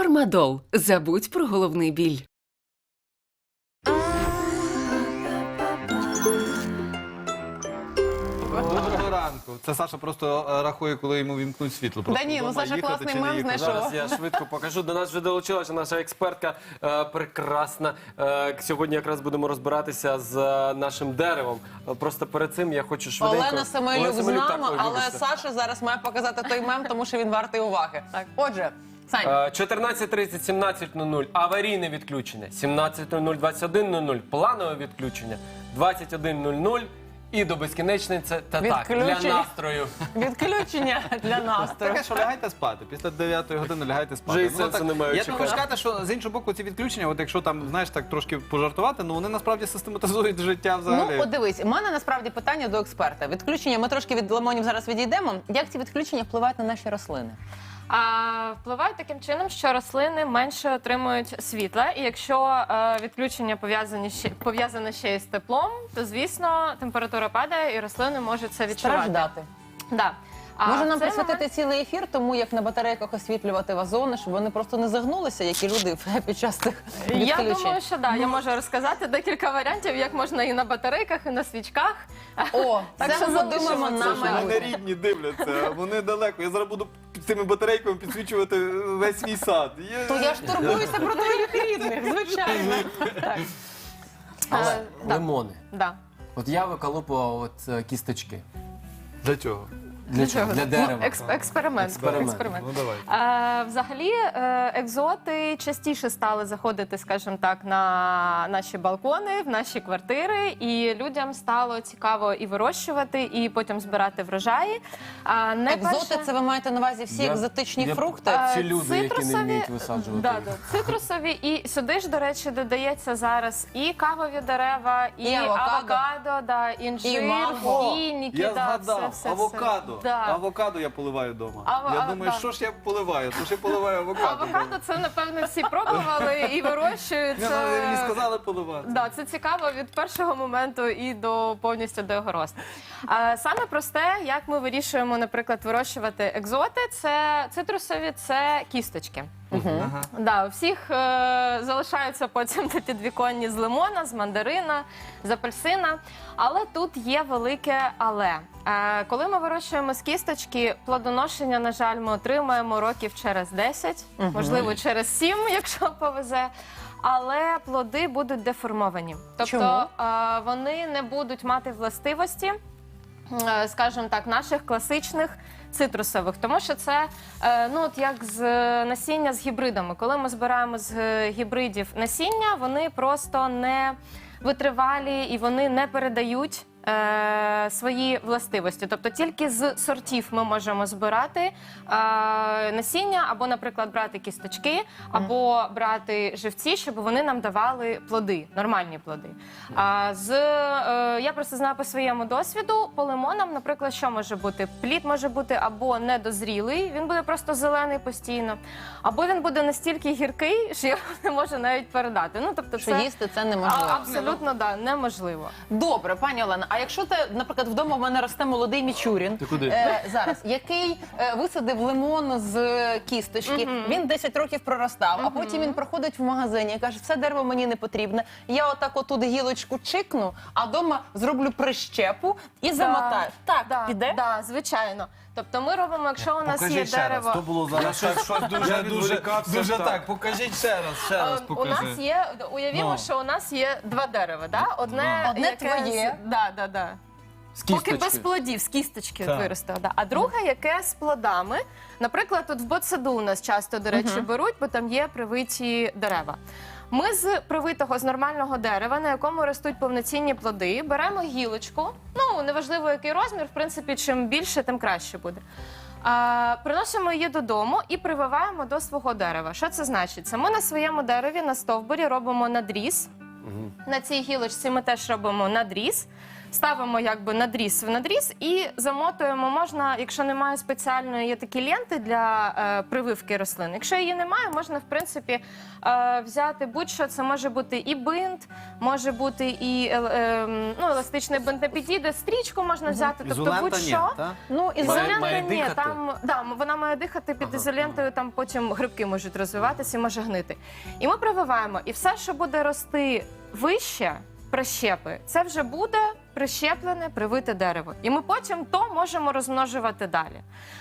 Фармадол. Забудь про головний біль. Доброго ранку. Це Саша просто е, рахує, коли йому вімкнуть світло. Просто ні, ну, вдома Саша їхати класний чи не мем їхати. знайшов. Зараз я швидко покажу. До нас вже долучилася наша експертка е, прекрасна. Е, сьогодні якраз будемо розбиратися з е, нашим деревом. Е, Просто перед цим я хочу швиденько... Олена Семелюк з Семелюк, так, ой, але вибачте. Саша зараз має показати той мем, тому що він вартий уваги. Так. Отже, Сань, Е, 14.30, 17.00 аварійне відключення, 17.00, 21.00 планове відключення, 21.00 і до безкінечниці це та так, для Відключення. настрою. відключення для настрою. Таке, що лягайте спати. Після 9 години лягайте спати. Вже і сенсу так, немає Я чекати. тобі сказати, що з іншого боку, ці відключення, от якщо там, знаєш, так трошки пожартувати, ну вони насправді систематизують життя взагалі. Ну, от дивись, у мене насправді питання до експерта. Відключення, ми трошки від лимонів зараз відійдемо. Як ці відключення впливають на наші рослини? А впливають таким чином, що рослини менше отримують світла, і якщо е, відключення пов'язані ще пов'язане ще із теплом, то звісно температура падає, і рослини можуть це відчувати. Страждати. Да. А Може нам присвятити момент- цілий ефір, тому як на батарейках освітлювати вазони, щоб вони просто не загнулися, як і люди під час тих Я думаю, що да, я можу розказати декілька варіантів, як можна і на батарейках, і на свічках. О, Так це що ми залишимо подумаємо це, на Мене рідні дивляться, вони далеко. Я зараз буду цими батарейками підсвічувати весь свій сад. Є- То я ж турбуюся про твоїх рідних, звичайно. Але Е, да. лимони. Да. От я виколупував от е, кісточки. Для чого? Для чого? Для дерева. Ну, експ- експеримент. Експеримент. Ну давай. Е, взагалі, е, екзоти частіше стали заходити, скажімо так, на наші балкони, в наші квартири, і людям стало цікаво і вирощувати, і потім збирати врожаї. А не Екзоти, перше- це ви маєте на увазі всі Я- екзотичні я- фрукти? Е, Ці люди, які не вміють висаджувати. Да, да, цитрусові, і сюди ж, до речі, додається зараз і кавові дерева, і, І авокадо. авокадо, да, інжир, манго. фініки, Я да, згадав, все, все, авокадо. Да. Авокадо я поливаю вдома. А я а, думаю, да. що ж я поливаю? То ж я поливаю авокадо. Авокадо це напевно всі пробували і вирощують. Ні, Це... ну, мені сказали поливати. Да, це цікаво від першого моменту і до повністю до його росту. А, саме просте, як ми вирішуємо, наприклад, вирощувати екзоти, це цитрусові, це кісточки. Ага. Да, у всіх е, залишаються потім ті підвіконні з лимона, з мандарина, з апельсина. Але тут є велике але. Е, коли ми вирощуємо з кісточки, плодоношення, на жаль, ми отримаємо років через 10, можливо, через 7, якщо повезе. Але плоди будуть деформовані. Тобто Чому? е, вони не будуть мати властивості скажімо так, наших класичних цитрусових, тому що це е, ну от як з е, насіння з гібридами. Коли ми збираємо з е, гібридів насіння, вони просто не витривалі і вони не передають. Е, Свої властивості, тобто тільки з сортів ми можемо збирати е, насіння, або, наприклад, брати кісточки, або брати живці, щоб вони нам давали плоди, нормальні плоди. А з е, я просто знаю по своєму досвіду, по лимонам, наприклад, що може бути? Плід може бути або недозрілий, він буде просто зелений постійно, або він буде настільки гіркий, що я не можу навіть передати. Ну тобто, Що це їсти це а, неможливо. абсолютно да, неможливо. Добре, пані Олена. А якщо ти, наприклад, вдома в мене росте молодий мічурін, Ти куди? Е, зараз, який е, висадив лимон з е, кісточки, він 10 років проростав, а потім він проходить в магазині і каже, все дерево мені не потрібне. Я отак отут гілочку чикну, а вдома зроблю прищепу і замотаю. Так, да, піде? Да, звичайно. Тобто ми робимо, якщо у нас є дерево. було зараз щось, щось дуже, дуже, дуже так. Покажіть ще раз, ще раз Е, У покажи. нас є, уявімо, Ну. що у нас є два дерева. Да? Одне, Одне яке твоє. з- Да, да, да. З Поки кісточки. без плодів, з кісточки Так. виростило. Да. А друге, яке з плодами. Наприклад, тут в ботсаду у нас часто, до речі, беруть, бо там є привиті дерева. Ми з привитого з нормального дерева, на якому ростуть повноцінні плоди, беремо гілочку. Ну неважливо який розмір, в принципі, чим більше, тим краще буде. А, приносимо її додому і прививаємо до свого дерева. Що це значить? Це ми на своєму дереві на стовбурі робимо надріз. На цій гілочці ми теж робимо надріз. Ставимо якби надріз в надріз і замотуємо. Можна, якщо немає спеціальної, є такі ленти для е, прививки рослин. Якщо її немає, можна в принципі е, взяти будь-що. Це може бути і бинт, може бути і е, е, ну, еластичний бинт не підійде, стрічку можна взяти, тобто Ізолента будь-що. Ну, Ізолента має ні, дихати? там да, вона має дихати під Ага. ізолентою, там потім грибки можуть розвиватися і може гнити. І ми прививаємо. І все, що буде рости вище, прищепи, це вже буде прищеплене, привите дерево. І ми потім то можемо розмножувати далі.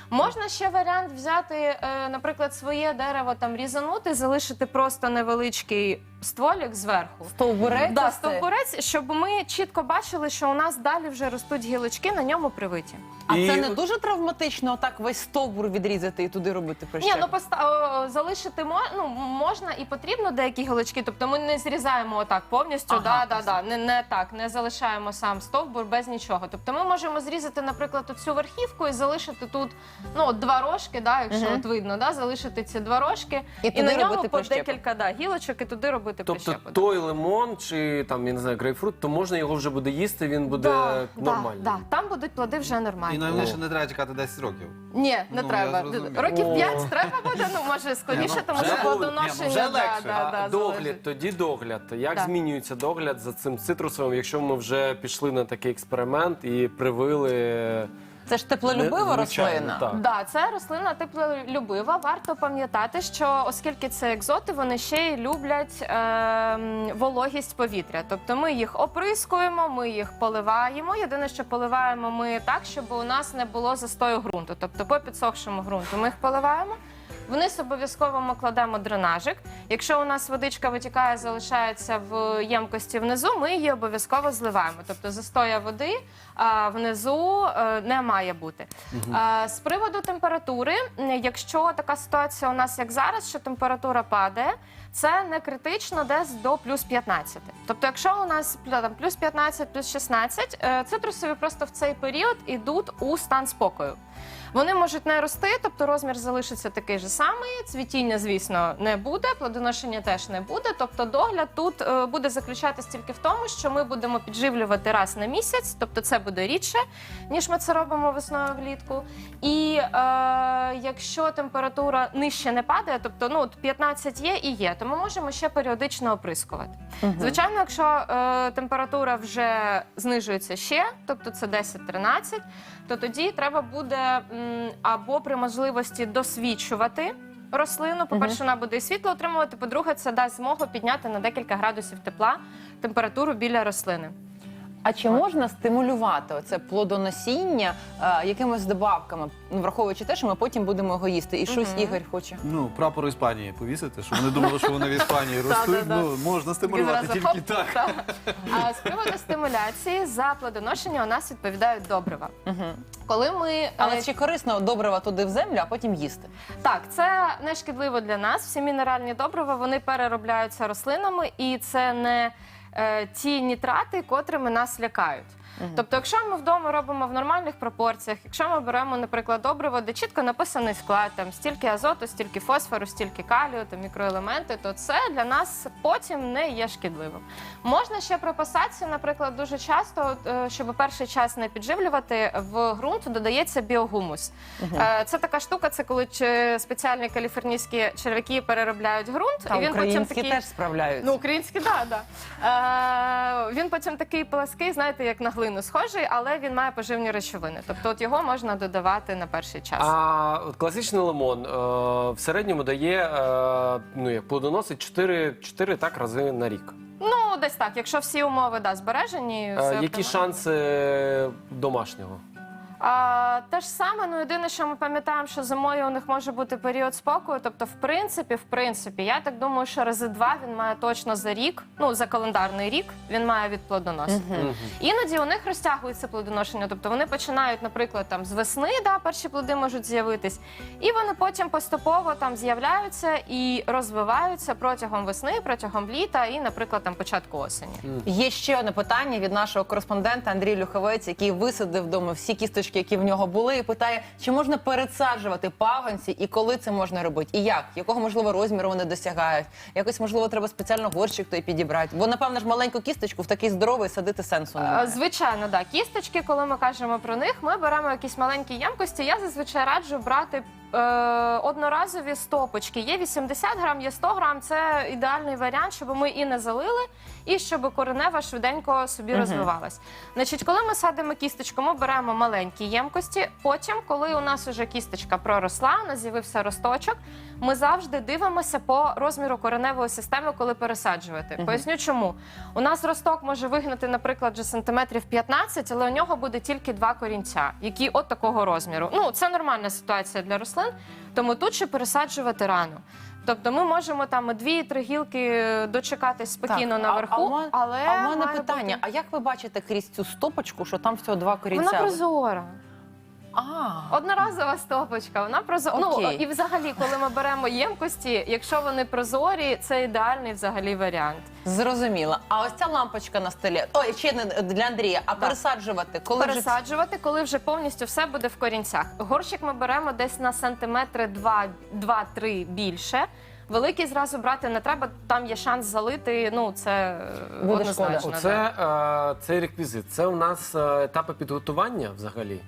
Можна ще варіант взяти, е, наприклад, своє дерево там різанути, залишити просто невеличкий стволік зверху. стовбурець. Да, стовбурець, щоб ми чітко бачили, що у нас далі вже ростуть гілочки, на ньому привиті. А І- це не дуже травматично, отак весь стовбур відрізати і туди робити Ні, прищеп? ну поста- о, залишити мо- ну, можна і потрібно деякі гілочки. Тобто ми не зрізаємо отак повністю. Ага, да, да, да, не, не так, не залишаємо сам стовбур без нічого. Тобто ми можемо зрізати, наприклад, цю верхівку і залишити тут ну, от два рожки, да, якщо Мгм. от видно, да, залишити ці два рожки І і, туди на ньому робити по декілька да, гілочок і туди робити Тобто прищепу. той лимон чи там я не знаю грейпфрут, то можна його вже буде їсти, він буде да, нормальний. Да, да, там будуть плоди вже І нормальні. найголовніше не треба чекати 10 років. Ні, не Ну, я треба. зрозумів. Років О. 5 треба буде, ну може складніше, ну, тому вже- що плодоношення ні, ну, вже да, легше. да, А да, догляд, залежить. тоді догляд. Як Да. змінюється догляд за цим цитрусовим, якщо ми вже пішли на такий експеримент і привили Це ж теплолюбива рослина. Так. Да, це рослина теплолюбива. Варто пам'ятати, що оскільки це екзоти, вони ще й люблять е, вологість повітря. Тобто ми їх оприскуємо, ми їх поливаємо. Єдине, що поливаємо ми так, щоб у нас не було застою ґрунту. Тобто по підсохшому ґрунту ми їх поливаємо. Вниз обов'язково ми кладемо дренажик. Якщо у нас водичка витікає, залишається в ємкості внизу, ми її обов'язково зливаємо. Тобто застоя води внизу е, не має бути. З приводу температури, якщо така ситуація у нас як зараз, що температура падає, це не критично десь до плюс 15. Тобто, якщо у нас там, плюс 15, плюс 16, е, цитрусові просто в цей період йдуть у стан спокою. Вони можуть не рости, тобто розмір залишиться такий же самий. Цвітіння, звісно, не буде, плодоношення теж не буде. Тобто, догляд тут е, буде заключатись тільки в тому, що ми будемо підживлювати раз на місяць, тобто це буде рідше, ніж ми це робимо весною влітку. І е, якщо температура нижче не падає, тобто ну от 15 є і є, то ми можемо ще періодично оприскувати. Звичайно, якщо е, температура вже знижується ще, тобто це 10-13, то тоді треба буде м, або при можливості досвідчувати рослину. По-перше, вона буде і світло отримувати. По-друге, це дасть змогу підняти на декілька градусів тепла температуру біля рослини. А чи можна стимулювати оце плодоносіння е, якимись добавками, ну, враховуючи те, що ми потім будемо його їсти? І щось. Ігор хоче. Ну, прапор Іспанії повісити, щоб вони думали, що вони в Іспанії ростуть. Ну, можна стимулювати Відразу тільки хоп, так. та. А з приводу стимуляції за плодоношення у нас відповідають добрива. Коли ми Але е, чи корисно добрива туди в землю, а потім їсти? Так, це не шкідливо для нас. Всі мінеральні добрива вони переробляються рослинами, і це не е, ті нітрати, котрими нас лякають. Тобто, якщо ми вдома робимо в нормальних пропорціях, якщо ми беремо, наприклад, добриво, де чітко написаний склад, там стільки азоту, стільки фосфору, стільки калію, там мікроелементи, то це для нас потім не є шкідливим. Можна ще посадці, наприклад, дуже часто, е, щоб перший час не підживлювати, в ґрунт додається біогумус. Е, Це така штука, це коли спеціальні каліфорнійські черв'яки переробляють ґрунт, Та і він потім українські такий. теж справляються. Ну, український, да, да. Е, він потім такий плаский, знаєте, як на глину схожий, але він має поживні речовини. Тобто, от його можна додавати на перший час. А от класичний лимон е, в середньому дає е, ну як плодоносить 4, 4 так рази на рік. Ну, десь так. Якщо всі умови да, збережені, Е, які оптимально. шанси домашнього? А, те ж саме, ну єдине, що ми пам'ятаємо, що зимою у них може бути період спокою. Тобто, в принципі, в принципі, я так думаю, що рази два він має точно за рік, ну за календарний рік, він має від плодоносити. Мгм. Іноді у них розтягується плодоношення, тобто вони починають, наприклад, там з весни, да, перші плоди можуть з'явитись, і вони потім поступово там з'являються і розвиваються протягом весни, протягом літа і, наприклад, там початку осені. Є ще одне питання від нашого кореспондента Андрія Люховець, який висадив вдома всі кісточки кісточки, які в нього були, і питає, чи можна пересаджувати пагонці, і коли це можна робити, і як, якого можливо розміру вони досягають. Якось можливо треба спеціально горщик той підібрати. Бо напевно ж маленьку кісточку в такий здоровий садити сенсу немає. Звичайно, да. Кісточки, коли ми кажемо про них, ми беремо якісь маленькі ямкості. Я зазвичай раджу брати одноразові стопочки. Є 80 грам, є 100 грам. Це ідеальний варіант, щоб ми і не залили, і щоб коренева швиденько собі розвивалась. Значить, коли ми садимо кісточку, ми беремо маленькі ємкості. Потім, коли у нас уже кісточка проросла, у нас з'явився росточок, ми завжди дивимося по розміру кореневої системи, коли пересаджувати. Поясню, чому у нас росток може вигнати, наприклад, вже сантиметрів 15, але у нього буде тільки два корінця, які от такого розміру. Ну це нормальна ситуація для рослин, тому тут ще пересаджувати рано. Тобто ми можемо там дві-три гілки дочекатись спокійно Так, а- наверху, а, в мене- але а в мене має питання: бути- а як ви бачите крізь цю стопочку, що там всього два корінця? Вона прозора. А, Одноразова стопочка, вона прозора. Ну Окей. і взагалі, коли ми беремо ємкості, якщо вони прозорі, це ідеальний взагалі варіант. зрозуміла. А ось ця лампочка на столі. Ой, ще не для Андрія. А пересаджувати, коли вже пересаджувати, коли вже повністю все буде в корінцях. Горщик ми беремо десь на сантиметри 2-3 більше. Великий зразу брати не треба, там є шанс залити. Ну це е, Буде однозначно. шкода. Оце е, цей реквізит. Це у нас е, етапи підготування взагалі.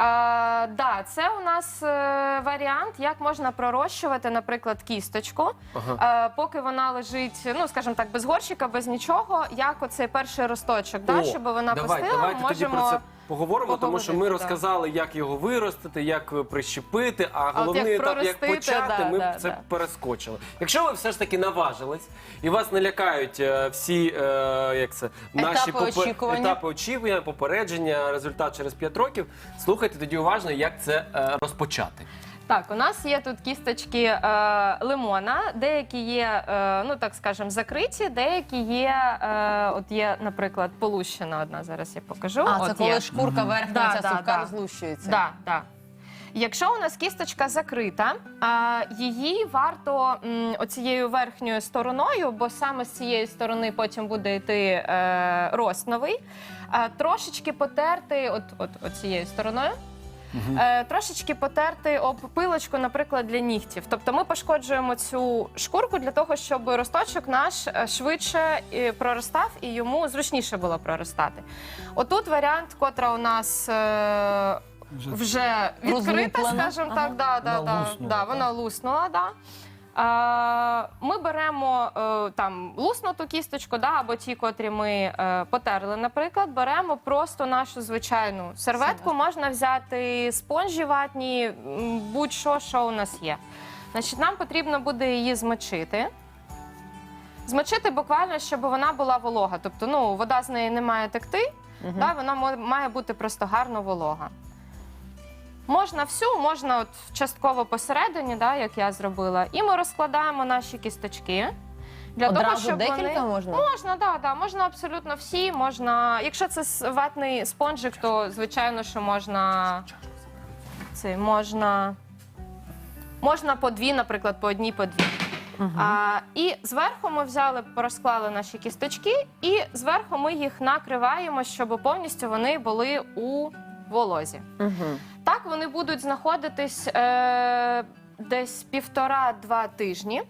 А, да, це у нас е, варіант, як можна пророщувати, наприклад, кісточку, Ага. е, поки вона лежить, ну скажімо так, без горщика, без нічого. Як оцей перший росточок, да, О, щоб вона давай, пустила, давайте можемо. тоді про це поговоримо, тому що ми поговорити, да. розказали, як його виростити, як е, прищепити, а от головний як етап, як проростити, почати, да, ми да, це да. перескочили. Якщо ви все ж таки наважились і вас не лякають е, всі е, як це, наші Етапи очікування. етапи очікування, попередження, результат через 5 років, слухайте тоді уважно, як це е, розпочати. Так, у нас є тут кісточки е, лимона, деякі є, е, ну так скажемо, закриті, деякі є, е, от є, наприклад, полущена одна. Зараз я покажу. а, це от коли є. шкурка верхня Да, ця да, сухка да. розлущується. Да, да. Якщо у нас кісточка закрита, а, її варто м, оцією верхньою стороною, бо саме з цієї сторони потім буде йти е, рост новий, е, трошечки потерти, от, от, от цією стороною. Е, трошечки потерти об пилочку, наприклад, для нігтів. Тобто ми пошкоджуємо цю шкурку для того, щоб росточок наш е, швидше е, проростав і йому зручніше було проростати. Отут варіант, котра у нас е, вже відкрита, Розлуплена. скажімо Ага. так, да, да, Вона да, луснула, да, вона луснула, да. Ми беремо е, там луснуту кісточку, да, або ті, котрі ми е, потерли, наприклад, беремо просто нашу звичайну серветку. Можна взяти спонжі ватні, будь-що, що у нас є. Значить, нам потрібно буде її змочити. Змочити буквально, щоб вона була волога. Тобто, ну, вода з неї не має текти, да, вона має бути просто гарно волога. Можна всю, можна от частково посередині, да, як я зробила. І ми розкладаємо наші кісточки. Для того, щоб декілька вони... можна? Можна, да, да, можна абсолютно всі. Можна, якщо це ватний спонжик, то звичайно, що можна це можна. Можна по дві, наприклад, по одній, по дві. А, і зверху ми взяли, розклали наші кісточки, і зверху ми їх накриваємо, щоб повністю вони були у волозі. Угу. Так вони будуть знаходитись е, десь півтора-два тижні.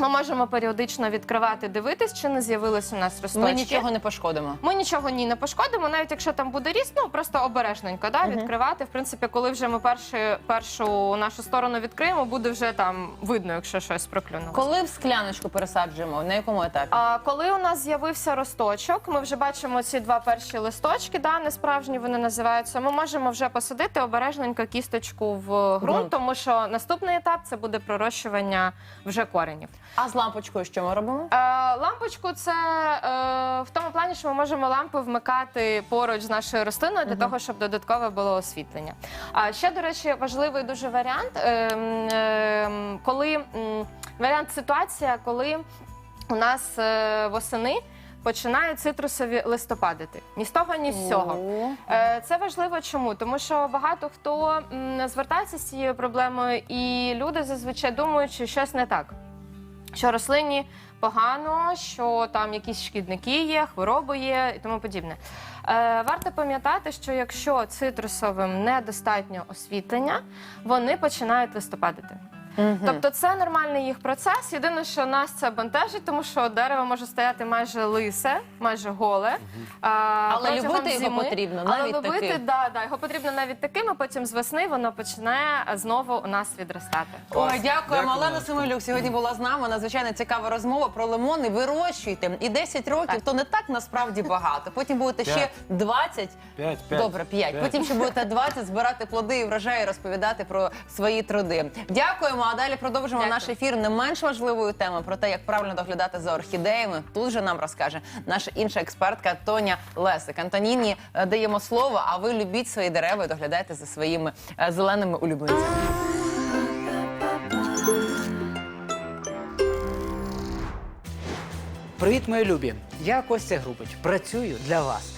Ми можемо періодично відкривати, дивитись, чи не з'явилися у нас росточки. Ми нічого не пошкодимо. Ми нічого ні не пошкодимо, навіть якщо там буде ріст, ну просто обережненько да, відкривати. В принципі, коли вже ми першу, першу нашу сторону відкриємо, буде вже там видно, якщо щось проклюнуло. Коли в скляночку пересаджуємо, на якому етапі? А коли у нас з'явився росточок, ми вже бачимо ці два перші листочки, да, несправжні вони називаються. Ми можемо вже посадити обережненько кісточку в ґрунт, Ґрунт. тому що наступний етап це буде пророщування вже коренів. А з лампочкою що ми робимо? Е, лампочку це е, в тому плані, що ми можемо лампу вмикати поруч з нашою рослиною для того, щоб додаткове було освітлення. А ще, до речі, важливий дуже варіант, е, е, коли м, варіант ситуація, коли у нас е, восени починають цитрусові листопадити. Ні з того, ні з цього. О. Е, Це важливо чому? Тому що багато хто м, звертається з цією проблемою, і люди зазвичай думають, що щось не так. Що рослині погано, що там якісь шкідники є, хвороби є і тому подібне. Е, варто пам'ятати, що якщо цитрусовим недостатньо освітлення, вони починають листопадити. Тобто це нормальний їх процес. Єдине, що нас це бентежить, тому що дерево може стояти майже лисе, майже голе. а, Але любити його зими. потрібно, Але любити, таким. да, да, його потрібно навіть таким, а потім з весни воно почне знову у нас відростати. Ой, дякуємо. Дякую, Олена. Семелюк сьогодні була з нами. Надзвичайно цікава розмова про лимони. Вирощуйте. І 10 років то не так насправді багато. Потім будете ще П'ять. 20. П'ять, п'ять. Добре, 5. П'ять. Потім ще будете 20 збирати плоди і врожаї, розповідати про свої труди. Дякуємо. А далі продовжимо Дякую. наш ефір не менш важливою темою про те, як правильно доглядати за орхідеями. Тут же нам розкаже наша інша експертка Тоня Лесик. Антоніні е, даємо слово. А ви любіть свої дерева і доглядайте за своїми е, зеленими улюбленцями. Привіт, мої любі! Я Костя Грубич. Працюю для вас.